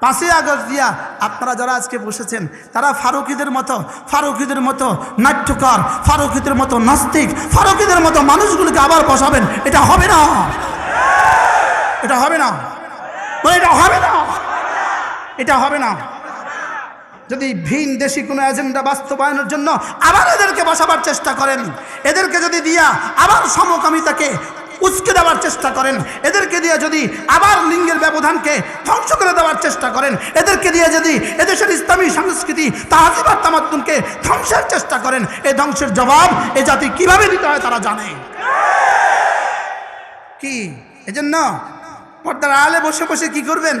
পাঁচই আগস্ট দিয়া আপনারা যারা আজকে বসেছেন, তারা ফারুকিদের মতো ফারুকিদের মতো নাট্যকার, ফারুকিদের মতো নাস্তিক, ফারুকিদের মতো মানুষগুলোকে আবার বসাবেন, এটা হবে না। এটা হবে না। এটা হবে না। এটা হবে না। যদি ভিন দেশি কোনো এজেন্ডা বাস্তবায়নের জন্য আবার এদেরকে বসাবার চেষ্টা করেন, এদেরকে যদি দিয়া আবার সমকামিতাকে উচকে দেওয়ার চেষ্টা করেন। এদেরকে দিয়ে যদি আবার লিঙ্গের ব্যবধানকে ধ্বংস করে দেওয়ার চেষ্টা করেন, এদেরকে দিয়ে যদি এদেশের ইসলামী সংস্কৃতি তাহাজিবার তামাদ্দুনকে ধ্বংসের চেষ্টা করেন এই ধ্বংসের জবাব এ জাতি কীভাবে দিতে হয় তারা জানে। কি? এজন্য পর্দার আলে বসে বসে কি করবেন?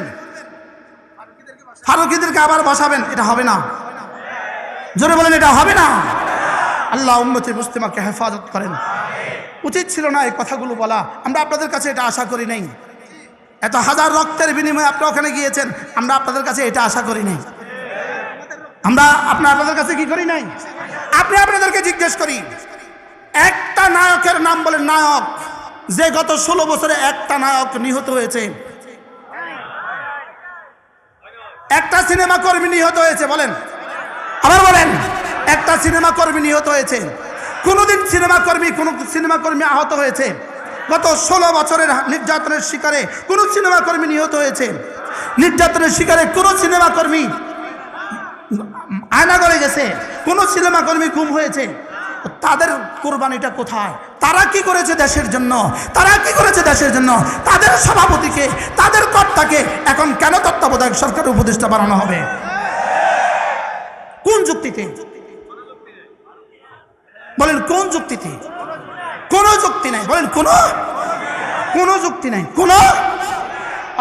ফারুকিদেরকে আবার বসাবেন, এটা হবে না। জোরে বলেন, এটা হবে না। আল্লাহ উম্মতি মুস্তিমাকে হেফাজত করেন। উচিত ছিল না এই কথাগুলো বলা। আমরা আপনাদের কাছে এটা আশা করি নাই। এত হাজার রক্তের বিনিময়ে আপনারা ওখানে গিয়েছেন, আমরা আপনাদের কাছে এটা আশা করি নাই। আমরা আপনার আপনাদের কাছে কি করি নাই? আপনি আপনাদেরকে জিজ্ঞেস করি। একটা নায়কের নাম বলেন নায়ক, যে গত ষোলো বছরে একটা নায়ক নিহত হয়েছে। একটা সিনেমা কর্মী নিহত হয়েছে, বলেন। আবার বলেন। একটা সিনেমা কর্মী নিহত হয়েছে। কোনোদিন সিনেমা কর্মী, কোন সিনেমা কর্মী আহত হয়েছে। গত ষোলো বছরের নির্যাতনের শিকারে কোন সিনেমা কর্মী নিহত হয়েছে। নির্যাতনের শিকারে কোন সিনেমা কর্মী আয়না করে গেছে। কোন সিনেমা কর্মী গুম হয়েছে। তাদের কোরবানিটা কোথায়? তারা কি করেছে দেশের জন্য? তারা কি করেছে দেশের জন্য? তাদের সভাপতিকে, তাদের কর্তাকে এখন কেন তত্ত্বাবধায়ক সরকারের উপদেষ্টা বানানো হবে? কোন যুক্তিতে? বলেন, কোন যুক্তিতে কোন যুক্তি নাই। বলেন, কোন? কোন যুক্তি নাই। কোন?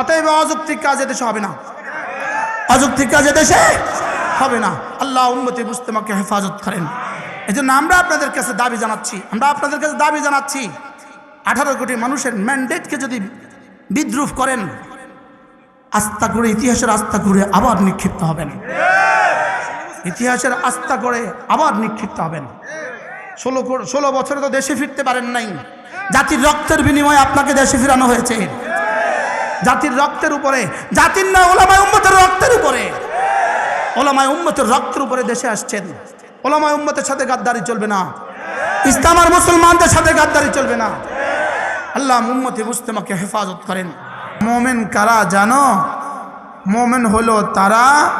অতএব অযৌক্তিক কাজ এদেশে হবে না। অযৌক্তিক কাজ এদেশে হবে না। আল্লাহ উম্মতি মুস্তেমাকে হেফাজত করেন। এই জন্য আমরা আপনাদের কাছে দাবি জানাচ্ছি, আমরা আপনাদের কাছে দাবি জানাচ্ছি, আঠারো কোটি মানুষের ম্যান্ডেটকে যদি বিদ্রুপ করেন আস্থা করে ইতিহাসের আস্থা করে আবার নিক্ষিপ্ত হবেন। ইতিহাসের আস্থা করে আবার নিক্ষিপ্ত হবেন। ষোলো ষোলো বছরে তো দেশে ফিরতে পারেন নাই। জাতির রক্তের বিনিময়ে আপনাকে দেশে ফিরানো হয়েছে। জাতির রক্তের উপরে, জাতির না, ওলামায় উম্মতের রক্তের উপরে। ওলামায় উম্মতের রক্তের উপরে দেশে আসছেন। ওলামায় উম্মতের সাথে গাদ্দারি চলবে না। ইসলাম আর মুসলমানদের সাথে গাদ্দারি চলবে না। আল্লাহ মুম্মতি মুস্তেমাকে হেফাজত করেন। মোমেন কারা জানো? মোমেন হলো তারা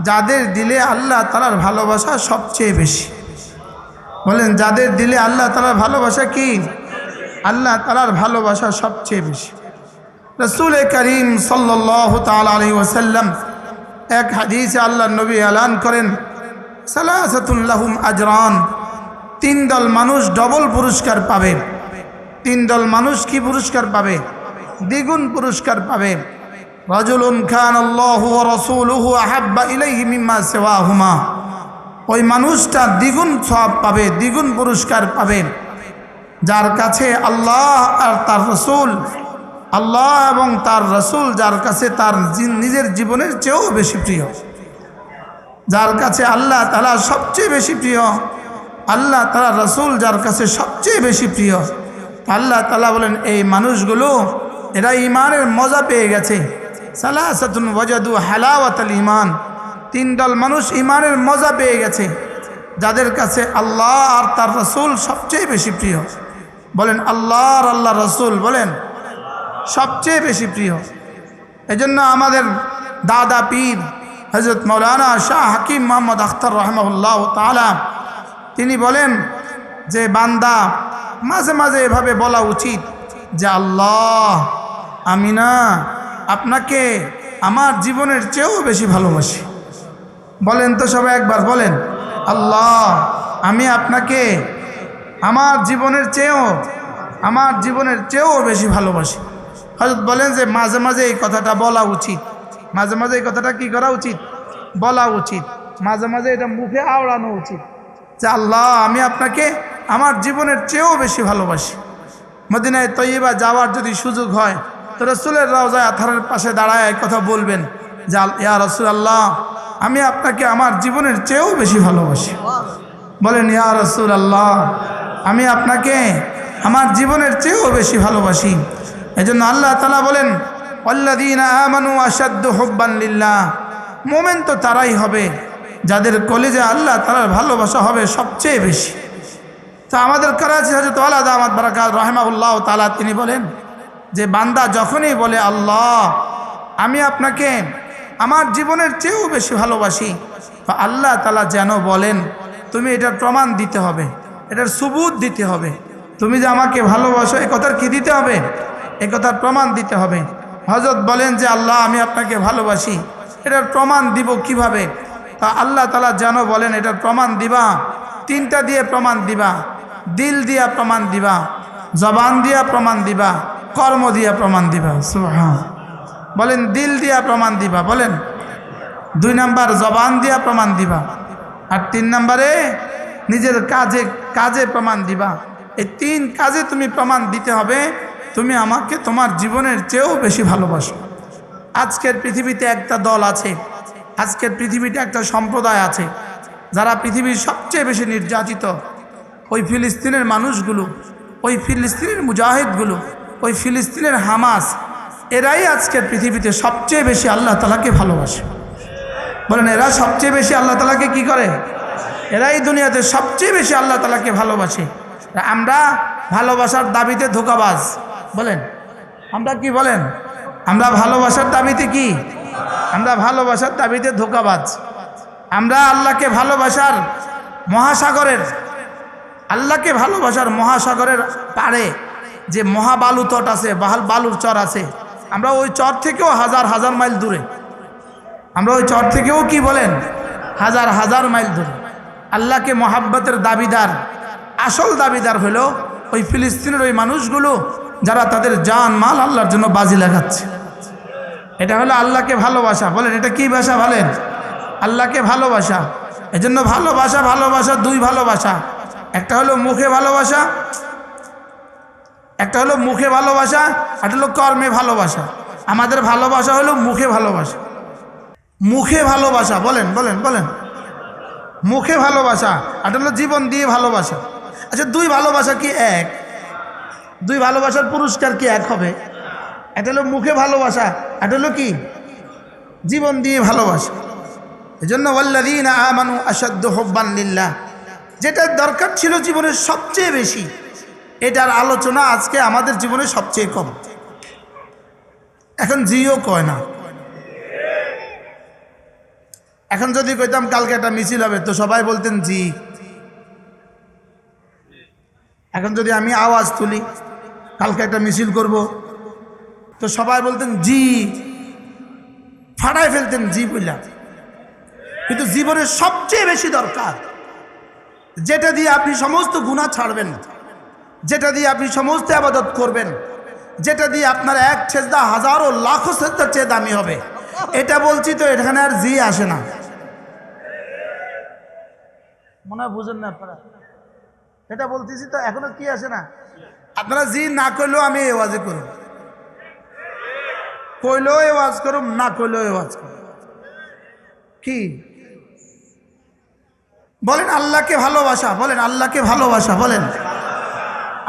যাদের দিলে আল্লাহ তালার ভালোবাসা সবচেয়ে বেশি। বলেন, যাদের দিলে আল্লাহ তালার ভালোবাসা কি? আল্লাহ তালার ভালোবাসা সবচেয়ে বেশি। রসুল করিম সাল্লাহ তালি ওসাল্লাম এক হাদিসে আল্লাহ নবী এলান করেন সালাসাতুল্লাহুম আজরান, তিন দল মানুষ ডবল পুরস্কার পাবে। তিন দল মানুষ কি পুরস্কার পাবে? দ্বিগুণ পুরস্কার পাবে। রাজুলুন খান আল্লাহ রসুল আহাব্বা ইলাইহি মিম্মা সেওয়াহুমা। ওই মানুষটা দ্বিগুণ সব পাবে, দ্বিগুণ পুরস্কার পাবে। যার কাছে আল্লাহ আর তার রসুল, আল্লাহ এবং তার রসুল যার কাছে তার নিজের জীবনের চেয়েও বেশি প্রিয়। যার কাছে আল্লাহ তালা সবচেয়ে বেশি প্রিয়, আল্লাহ তালা রসুল যার কাছে সবচেয়ে বেশি প্রিয়। আল্লাহ তালা বলেন, এই মানুষগুলো, এরা ইমানের মজা পেয়ে গেছে। সালাসাতুন ওয়াজাদু হালাওয়াতাল ইমান তিন দল মানুষ ইমানের মজা পেয়ে গেছে। যাদের কাছে আল্লাহ আর তার রসুল সবচেয়ে বেশি প্রিয়। বলেন, আল্লাহ আর আল্লাহ রসুল বলেন, সবচেয়ে বেশি প্রিয়। এজন্য আমাদের দাদা পীর হজরত মৌলানা শাহ হাকিম মোহাম্মদ আখতার রহমউল্লাহ তালা তিনি বলেন যে, বান্দা, মাঝে মাঝে এভাবে বলা উচিত যে, আল্লাহ, আমি না, আপনাকে আমার জীবনের চেয়েও বেশি ভালোবাসি। বলেন তো সবাই একবার, বলেন। আল্লাহ, আমি আপনাকে আমার জীবনের চেয়েও, আমার জীবনের চেয়েও বেশি ভালোবাসি। হজরত বলেন যে, মাঝে মাঝে এই কথাটা বলা উচিত। মাঝে মাঝে এই কথাটা কি করা উচিত? বলা উচিত। মাঝে মাঝে এটা মুখে আওড়ানো উচিত। যে আল্লাহ, আমি আপনাকে আমার জীবনের চেয়েও বেশি ভালোবাসি। মদিনায় তৈবা যাওয়ার যদি সুযোগ হয়, তো রসুলের রাওজায় আথারের পাশে দাঁড়ায় কথা বলবেন। যে ইয়া রসুল আল্লাহ আমি আপনাকে আমার জীবনের চেয়েও বেশি ভালোবাসি। বলেন, ইয়া রসুল আল্লাহ আমি আপনাকে আমার জীবনের চেয়েও বেশি ভালোবাসি। এই জন্য আল্লাহ তালা বলেন অল্লাদিন আমানু আসাদ্দ হব্বান লিল্লাহ। মোমেন তো তারাই হবে, যাদের কলেজে আল্লাহ তারার ভালোবাসা হবে সবচেয়ে বেশি। তা আমাদের করাচি হজরত আলাদ আহমদ বারাকাত রহমাউল্লাহ তালা তিনি বলেন যে, বান্দা যখনই বলে, আল্লাহ, আমি আপনাকে আমার জীবনের চেয়েও বেশি ভালোবাসি। আল্লাহ তালা যেন বলেন, তুমি এটার প্রমাণ দিতে হবে, এটার সুবুত দিতে হবে। তুমি যে আমাকে ভালোবাসো, এ কথার কি দিতে হবে? এ কথার প্রমাণ দিতে হবে। হজরত বলেন যে, আল্লাহ, আমি আপনাকে ভালোবাসি, এটার প্রমাণ দিব কীভাবে? তা আল্লাহ তালা যেন বলেন, এটার প্রমাণ দিবা, তিনটা দিয়ে প্রমাণ দিবা, দিল দিয়া প্রমাণ দিবা, জবান দিয়া প্রমাণ দিবা, কর্ম দিয়া প্রমাণ দিবা। সুবহান বলেন, দিল দিয়া প্রমাণ দিবা, বলেন। দুই নাম্বার, জবান দিয়া প্রমাণ দিবা। আর তিন নাম্বারে, নিজের কাজে কাজে প্রমাণ দিবা। এই তিন কাজে তুমি প্রমাণ দিতে হবে, তুমি আমাকে তোমার জীবনের চেয়েও বেশি ভালোবাসো। আজকের পৃথিবীতে একটা দল আছে, আজকের পৃথিবীতে একটা সম্প্রদায় আছে, যারা পৃথিবীর সবচেয়ে বেশি নির্যাতিত। ওই ফিলিস্তিনের মানুষগুলো, ওই ফিলিস্তিনের মুজাহিদগুলো, ওই ফিলিস্তিনের হামাস এরাই আজকের পৃথিবীতে সবচেয়ে বেশি আল্লাহ তালাকে ভালোবাসে। বলেন, এরা সবচেয়ে বেশি আল্লাহ তালাকে কি করে? এরাই দুনিয়াতে সবচেয়ে বেশি আল্লাহ তালাকে ভালোবাসে। আমরা ভালোবাসার দাবিতে ধোকাবাজ। বলেন, আমরা কি বলেন? আমরা ভালোবাসার দাবিতে কি? আমরা ভালোবাসার দাবিতে ধোকাবাজ। আমরা আল্লাহকে ভালোবাসার মহাসাগরের, আল্লাহকে ভালোবাসার মহাসাগরের পাড়ে যে মহাবালু তট আছে, বাহাল বালুর চর আছে আমরা ওই চর থেকেও হাজার হাজার মাইল দূরে। আমরা ওই চর থেকেও কি বলেন? হাজার হাজার মাইল দূরে। আল্লাহকে মহাব্বতের দাবিদার, আসল দাবিদার হলো ওই ফিলিস্তিনের ওই মানুষগুলো যারা তাদের জান, মাল আল্লাহর জন্য বাজি লাগাচ্ছে। এটা হলো আল্লাহকে ভালোবাসা। বলেন, এটা কি ভাষা বলেন? আল্লাহকে ভালোবাসা। এজন্য ভালোবাসা ভালোবাসা, দুই ভালোবাসা। একটা হলো মুখে ভালোবাসা একটা হলো মুখে ভালোবাসা একটা হলো কর্মে ভালোবাসা। আমাদের ভালোবাসা হলো মুখে ভালোবাসা। মুখে ভালোবাসা, বলেন বলেন বলেন। মুখে ভালোবাসা, আর হলো জীবন দিয়ে ভালোবাসা। আচ্ছা দুই ভালোবাসা কি এক? দুই ভালোবাসার পুরস্কার কি এক হবে? এটা হলো মুখে ভালোবাসা এটা হলো কি? জীবন দিয়ে ভালোবাসা। এই জন্য ওয়াল্লাদিন আমানু আসাদ্দ হব্বান লিল্লাহ। যেটা দরকার ছিল জীবনের সবচেয়ে বেশি এটার আলোচনা আজকে আমাদের জীবনে সবচেয়ে কম। এখন জিও কয় না? এখন যদি কইতাম কালকে একটা মিছিল হবে, তো সবাই বলতেন জি। এখন যদি আমি আওয়াজ তুলি, কালকে একটা মিছিল করব, তো সবাই বলতেন জি। ফাটায় ফেলতেন জি বললাম কিন্তু জীবনের সবচেয়ে বেশি দরকার, যেটা দিয়ে আপনি সমস্ত গুণা ছাড়বেন। যেটা দিয়ে আপনি সমস্ত আবাদত করবেন, যেটা দিয়ে আপনার এক ছেজদা হাজারো, লাখো ছেজদার চেয়ে দামি হবে। এটা বলছি তো, এখানে আর জি আসে না। মনে হয় বুঝেন না আপনারা। এটা বলতেছি তো, এখনও কি আসে না? আপনারা জি না করলেও আমি এওয়াজে করুন। কইলেও এওয়াজ করুম না কইলেও এওয়াজ করুম কি? বলেন আল্লাহকে ভালোবাসা, বলেন আল্লাহকে ভালোবাসা, বলেন।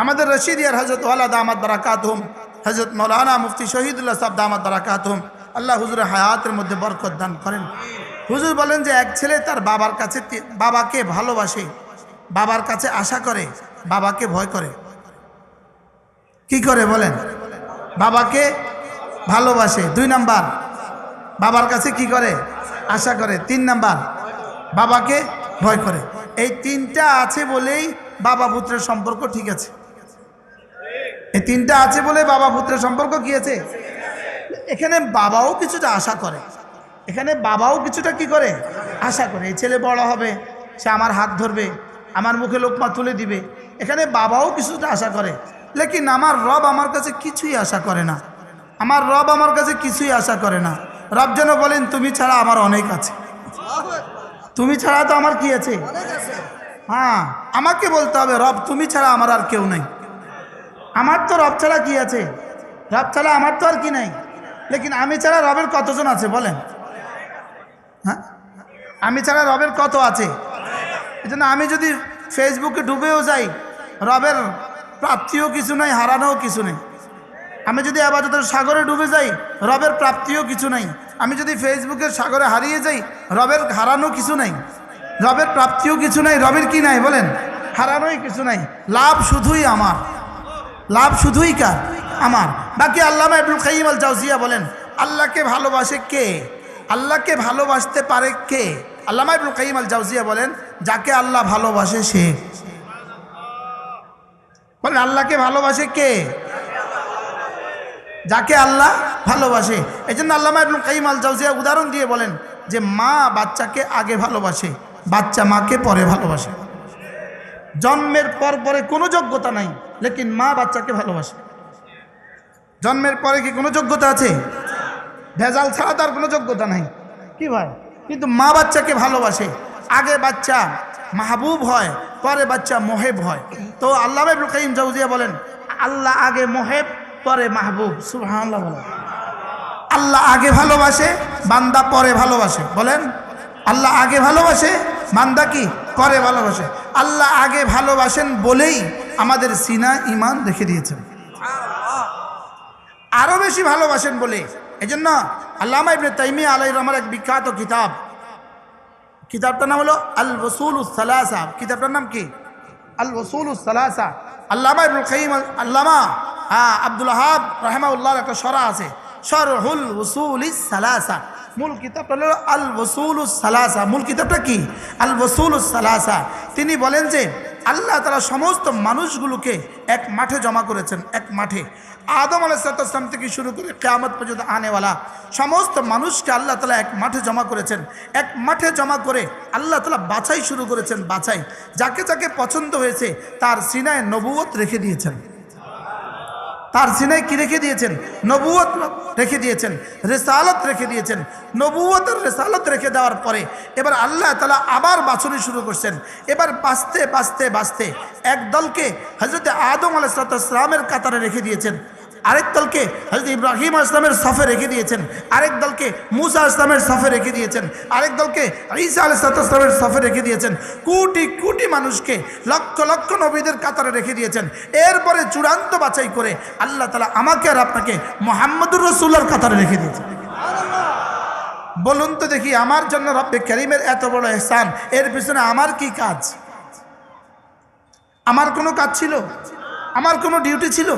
আমাদের রশিদিয়ার হজরত ওয়ালা দামাদ বারাকাত হুম হজরত মৌলানা মুফতি শহীদুল্লাহ সাহ দামাদ বারাকাত হুম আল্লাহ হুজুরের হায়াতের মধ্যে বরকত দান করেন। হুজুর বলেন যে এক ছেলে তার বাবার কাছে বাবাকে ভালোবাসে, বাবার কাছে আশা করে, বাবাকে ভয় করে। কি করে বলেন? বাবাকে ভালোবাসে, দুই নাম্বার। বাবার কাছে কি করে? আশা করে, তিন নাম্বার। বাবাকে ভয় করে। এই তিনটা আছে বলেই বাবা পুত্রের সম্পর্ক ঠিক আছে। এই তিনটা আছে বলে বাবা পুত্রের সম্পর্ক কি আছে? এখানে বাবাও কিছুটা আশা করে। এখানে বাবাও কিছুটা কি করে? আশা করে। এই ছেলে বড় হবে সে আমার হাত ধরবে আমার মুখে লোকমা তুলে দিবে। এখানে বাবাও কিছুটা আশা করে। লেকিন আমার রব আমার কাছে কিছুই আশা করে না। আমার রব আমার কাছে কিছুই আশা করে না। রব যেন বলেন তুমি ছাড়া আমার অনেক আছে। তুমি ছাড়া তো আমার কি আছে? হ্যাঁ আমাকে বলতে হবে রব তুমি ছাড়া আমার আর কেউ নেই। আমার তো রব ছাড়া কি আছে? রব ছাড়া আমার তো আর কি নাই? লেকিন আমি ছাড়া রবের কতজন আছে বলেন? হ্যাঁ? আমি ছাড়া রবের কত আছে? এই জন্য আমি যদি ফেসবুকে ডুবেও যাই, রবের প্রাপ্তিও কিছু নেই, হারানোও কিছু নেই। আমি যদি আবাদতের সাগরে ডুবে যাই, রবের প্রাপ্তিও কিছু নাই। আমি যদি ফেসবুকের সাগরে হারিয়ে যাই, রবের হারানো কিছু নাই। রবের প্রাপ্তিও কিছু নাই, রবের কি নাই বলেন? হারানোই কিছু নাই। লাভ শুধুই আমার। লাভ শুধুই কার? আমার। বাকি আল্লামা ইবনুল কাইম আল জাউজিয়া বলেন, আল্লাহকে ভালোবাসে কে? আল্লাহকে ভালোবাসতে পারে কে? আল্লামা ইবনুল কাইম আল জাউজিয়া বলেন, যাকে আল্লাহ ভালোবাসে সে। বলেন, আল্লাহকে ভালোবাসে কে? যাকে আল্লাহ ভালোবাসে। এই জন্য আল্লামা ইবনুল কাইম আল জাউজিয়া উদাহরণ দিয়ে বলেন যে, মা বাচ্চাকে আগে ভালোবাসে, বাচ্চা মাকে পরে ভালোবাসে। জন্মের পর পরে কোনো যোগ্যতা নাই। লেকিন মা বাচ্চাকে ভালোবাসে। জন্মের পরে কি কোনো যোগ্যতা আছে? ভেজাল ছাড়া তার কোনো যোগ্যতা নাই। কি ভাই? কিন্তু মা বাচ্চাকে ভালোবাসে। আগে বাচ্চা মাহবুব হয়, পরে বাচ্চা মোহেব হয়। তো আল্লাহ কাইম জাউজিয়া বলেন, আল্লাহ আগে মোহেব, পরে মাহবুব। আল্লাহ বলেন। আল্লাহ আগে ভালোবাসে, বান্দা পরে ভালোবাসে। বলেন, আল্লাহ আগে ভালোবাসে, বান্দা কি? পরে ভালোবাসে। আল্লাহ আগে ভালোবাসেন বলেই আমাদের সিনা ইমান রেখে দিয়েছেন। আরও বেশি ভালোবাসেন বলে। জন্য আল্লামা ইবনে তাইমি আলাই রহমার এক বিখ্যাত কিতাব। কিতাবটার নাম হলো আল সালাসা। কিতাবটার নাম কি? আল সালাসা। আল্লামা ইবনুল কাইম আল্লামা হ্যাঁ আব্দুল হাব রহমাউল্লাহর একটা সরা আছে। শরহুল ওসুল সালাসা। মূল কিতাবটা হলো আল ওসুল সালাসা। মূল কিতাবটা কি? আল ওসুল সালাসা। তিনি বলেন যে, আল্লাহ তারা সমস্ত মানুষগুলোকে এক মাঠে জমা করেছেন, এক মাঠে। আদম আলাইসালাম থেকে শুরু করে কেয়ামত পর্যন্ত আনেওয়ালা সমস্ত মানুষকে আল্লাহ তালা এক মাঠে জমা করেছেন। এক মাঠে জমা করে আল্লাহ তালা বাছাই শুরু করেছেন, বাছাই। যাকে যাকে পছন্দ হয়েছে, তার সিনায় নবুয়ত রেখে দিয়েছেন। তার সিনায় কি রেখে দিয়েছেন? নবুয়ত রেখে দিয়েছেন। রেসালত রেখে দিয়েছেন। নবুয়তের রেসালত রেখে দেওয়ার পরে এবার আল্লাহ তালা আবার বাছনি শুরু করছেন। এবার বাঁচতে বাঁচতে বাঁচতে এক দলকে হজরত আদম আলাহ সালামের কাতারে রেখে দিয়েছেন। আরেক দলকে হজরত ইব্রাহিম ইসলামের সফে রেখে দিয়েছেন। আরেক দলকে মুসা ইসলামের সফে রেখে দিয়েছেন। আরেক দলকে ঈসা আলাইসালামের সফে রেখে দিয়েছেন। কোটি কোটি মানুষকে লক্ষ লক্ষ নবীদের কাতারে রেখে দিয়েছেন। এরপরে চূড়ান্ত বাছাই করে আল্লাহ তালা আমাকে আর আপনাকে মোহাম্মদুর রসুল্লার কাতারে রেখে দিয়েছেন। বলুন তো দেখি, আমার জন্য রব্বে করিমের এত বড় এহসান, এর পিছনে আমার কি কাজ? আমার কোনো কাজ ছিল? আমার কোনো ডিউটি ছিল?